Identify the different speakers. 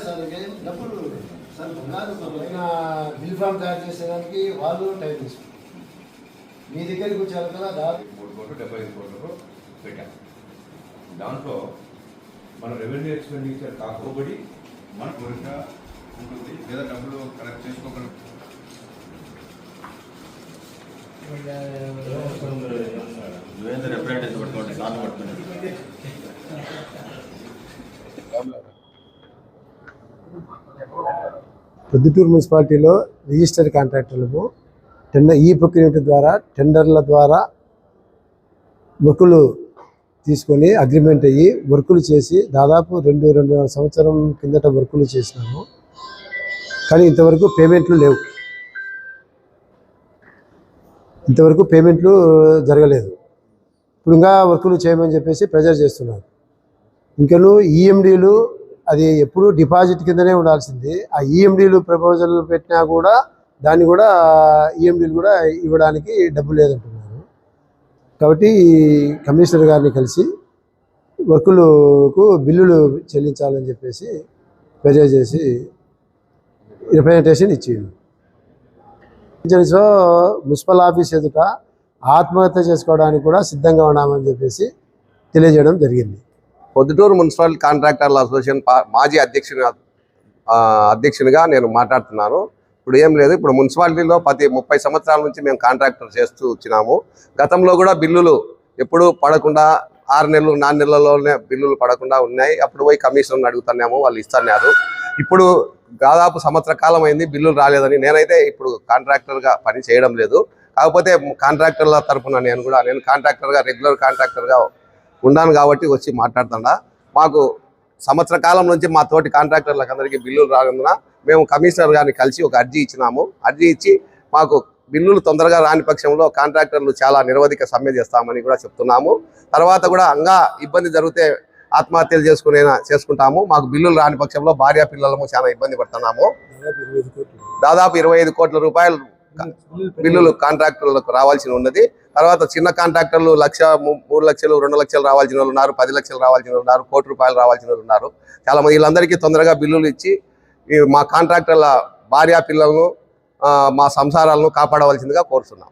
Speaker 1: Sir ఇంకేం డబ్బులు sir బంగారు పైన బిల్ ఫామ్ తయారు చేసేదానికి వాళ్ళు టైం తీసుకుంటారు మీ దగ్గరికి వచ్చారు కదా దాదాపు
Speaker 2: మూడు కోట్లు డెబ్బై ఐదు కోట్లు పెట్టాం దాంట్లో మన రెవెన్యూ ఎక్స్పెండిచర్ కాకపోబడి
Speaker 3: మన కోరిక ఉంటుంది. లేదా డబ్బులు కలెక్ట్ చేసుకోగలం.
Speaker 1: ప్రొద్దుటూరు మున్సిపాలిటీలో రిజిస్టర్ కాంట్రాక్టర్లకు టెండర్ ఈ ప్రక్రియ ద్వారా టెండర్ల ద్వారా వర్కులు తీసుకొని అగ్రిమెంట్ అయ్యి వర్కులు చేసి దాదాపు రెండు రెండున్నర సంవత్సరం కిందట వర్కులు చేసినాము. కానీ ఇంతవరకు పేమెంట్లు లేవు. ఇంతవరకు పేమెంట్లు జరగలేదు. ఇప్పుడు ఇంకా వర్కులు చేయమని చెప్పేసి ప్రెజర్ చేస్తున్నారు. ఇంకను ఈఎండీలు అది ఎప్పుడు డిపాజిట్ కిందనే ఉండాల్సింది. ఆ ఈఎండీలు ప్రపోజల్ పెట్టినా కూడా దాన్ని కూడా ఈఎండీలు కూడా ఇవ్వడానికి డబ్బు లేదంటున్నారు. కాబట్టి కమిషనర్ గారిని కలిసి వర్కులకు బిల్లులు చెల్లించాలని చెప్పేసి ఫిర్యాదు చేసి రిప్రజెంటేషన్ ఇచ్చిండు సో మున్సిపల్ ఆఫీస్ ఎదుట ఆత్మహత్య చేసుకోవడానికి కూడా సిద్ధంగా ఉన్నామని చెప్పేసి తెలియజేయడం జరిగింది.
Speaker 4: పొద్దుటూరు మున్సిపల్ కాంట్రాక్టర్ల అసోసియేషన్ మాజీ అధ్యక్షుని అధ్యక్షునిగా నేను మాట్లాడుతున్నాను. ఇప్పుడు ఏం లేదు. ఇప్పుడు మున్సిపాలిటీలో ప్రతి ముప్పై సంవత్సరాల నుంచి మేము కాంట్రాక్టర్ చేస్తూ వచ్చినాము. గతంలో కూడా బిల్లులు ఎప్పుడు పడకుండా ఆరు నెలలు నాలుగు నెలల్లోనే బిల్లులు పడకుండా ఉన్నాయి. అప్పుడు పోయి కమిషన్ అడుగుతున్నాము వాళ్ళు ఇస్తున్నారు. ఇప్పుడు దాదాపు సంవత్సర కాలం అయింది బిల్లులు రాలేదని. నేనైతే ఇప్పుడు కాంట్రాక్టర్గా పని చేయడం లేదు. కాకపోతే కాంట్రాక్టర్ల తరఫున నేను కూడా నేను కాంట్రాక్టర్గా రెగ్యులర్ కాంట్రాక్టర్గా ఉన్నాను కాబట్టి వచ్చి మాట్లాడుతున్నా. మాకు సంవత్సర కాలం నుంచి మా తోటి కాంట్రాక్టర్లకు అందరికీ బిల్లులు రానందున మేము కమిషనర్ గారిని కలిసి ఒక అర్జీ ఇచ్చినాము. అర్జీ ఇచ్చి మాకు బిల్లులు తొందరగా రాని పక్షంలో కాంట్రాక్టర్లు చాలా నిరవధిక సమ్మె చేస్తామని కూడా చెప్తున్నాము. తర్వాత కూడా అంగా ఇబ్బంది జరిగితే ఆత్మహత్యలు చేసుకునే చేసుకుంటాము. మాకు బిల్లులు రాని పక్షంలో భార్య పిల్లలము చాలా ఇబ్బంది పడుతున్నాము. దాదాపు ఇరవై ఐదు కోట్ల. రూపాయలు బిల్లులు కాంట్రాక్టర్లకు రావాల్సి ఉన్నది. తర్వాత చిన్న కాంట్రాక్టర్లు లక్ష మూడు లక్షలు రెండు లక్షలు రావాల్సిన ఉన్నారు. పది లక్షలు రావాల్సిన ఉన్నారు. కోటి రూపాయలు రావాల్సిన వాళ్ళు ఉన్నారు. చాలా మంది వీళ్ళందరికీ తొందరగా బిల్లులు ఇచ్చి మా కాంట్రాక్టర్ల భార్యా పిల్లలను మా సంసారాలను కాపాడవలసిందిగా కోరుతున్నాం.